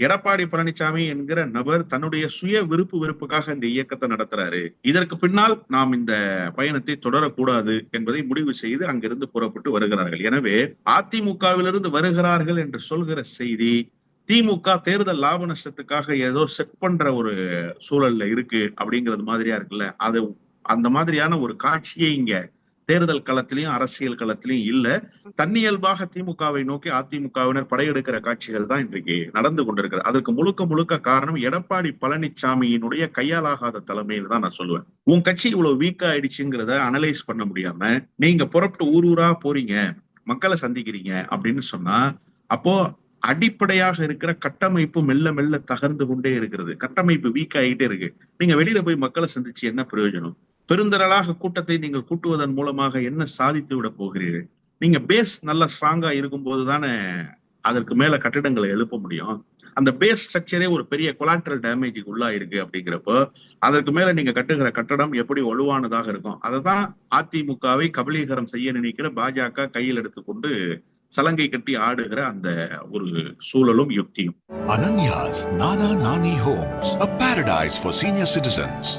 எடப்பாடி பழனிசாமி என்கிற நபர் தன்னுடைய சுய விருப்பு வெறுப்புக்காக இந்த இயக்கத்தை நடத்துறாரு. இதற்கு பின்னால் நாம் இந்த பயணத்தை தொடரக்கூடாது என்பதை முடிவு செய்து அங்கிருந்து புறப்பட்டு வருகிறார்கள். எனவே அதிமுகவிலிருந்து வருகிறார்கள் என்று சொல்கிற செய்தி திமுக தேர்தல் லாப நஷ்டத்துக்காக ஏதோ செக் பண்ற ஒரு சூழல்ல இருக்கு அப்படிங்கிறது மாதிரியா இருக்குல்ல? அது அந்த மாதிரியான ஒரு காட்சியை இங்க தேர்தல் களத்திலையும் அரசியல் களத்திலையும் இல்ல. தன்னியல்பாக திமுகவை நோக்கி அதிமுகவினர் படையெடுக்கிற காட்சிகள் தான் இன்றைக்கு நடந்து கொண்டிருக்கிறது. அதற்கு முழுக்க முழுக்க காரணம் எடப்பாடி பழனிசாமியினுடைய கையாலாகாத தலைமையில் தான் நான் சொல்லுவேன். உன் கட்சி இவ்வளவு வீக் ஆயிடுச்சுங்கிறத அனலைஸ் பண்ண முடியாம நீங்க புறப்பட்டு ஊர் ஊரா போறீங்க மக்களை சந்திக்கிறீங்க அப்படின்னு சொன்னா அப்போ அடிப்படையாக இருக்கிற கட்டமைப்பு மெல்ல மெல்ல தகர்ந்து கொண்டே இருக்கிறது. கட்டமைப்பு வீக் ஆகிட்டே இருக்கு. நீங்க வெளியில போய் மக்களை சந்திச்சு என்ன பிரயோஜனம்? பெருந்திரளாக கூட்டத்தை நீங்கள் கூட்டுவதன் மூலமாக என்ன சாதித்து விட போகிறீர்கள்? நீங்க பேஸ் நல்ல ஸ்ட்ராங்கா இருக்கும்போது தானே அதற்கு மேல கட்டிடங்களை எழுப்ப முடியும். அந்த பேஸ் ஸ்ட்ரக்சரே ஒரு பெரிய கொலாட்ரல் டேமேஜுக்கு உள்ளா இருக்கு அப்படிங்கிறப்போ அதற்கு மேல நீங்க கட்டுகிற கட்டடம் எப்படி வலுவானதாக இருக்கும்? அதை தான் அதிமுகவை கபலீகரம் செய்ய நினைக்கிற பாஜக கையில் எடுத்துக்கொண்டு சலங்கை கட்டி ஆடுகிற அந்த ஒரு சூழலும் யுக்தியும். Ananya's Nana Nani homes a paradise for senior citizens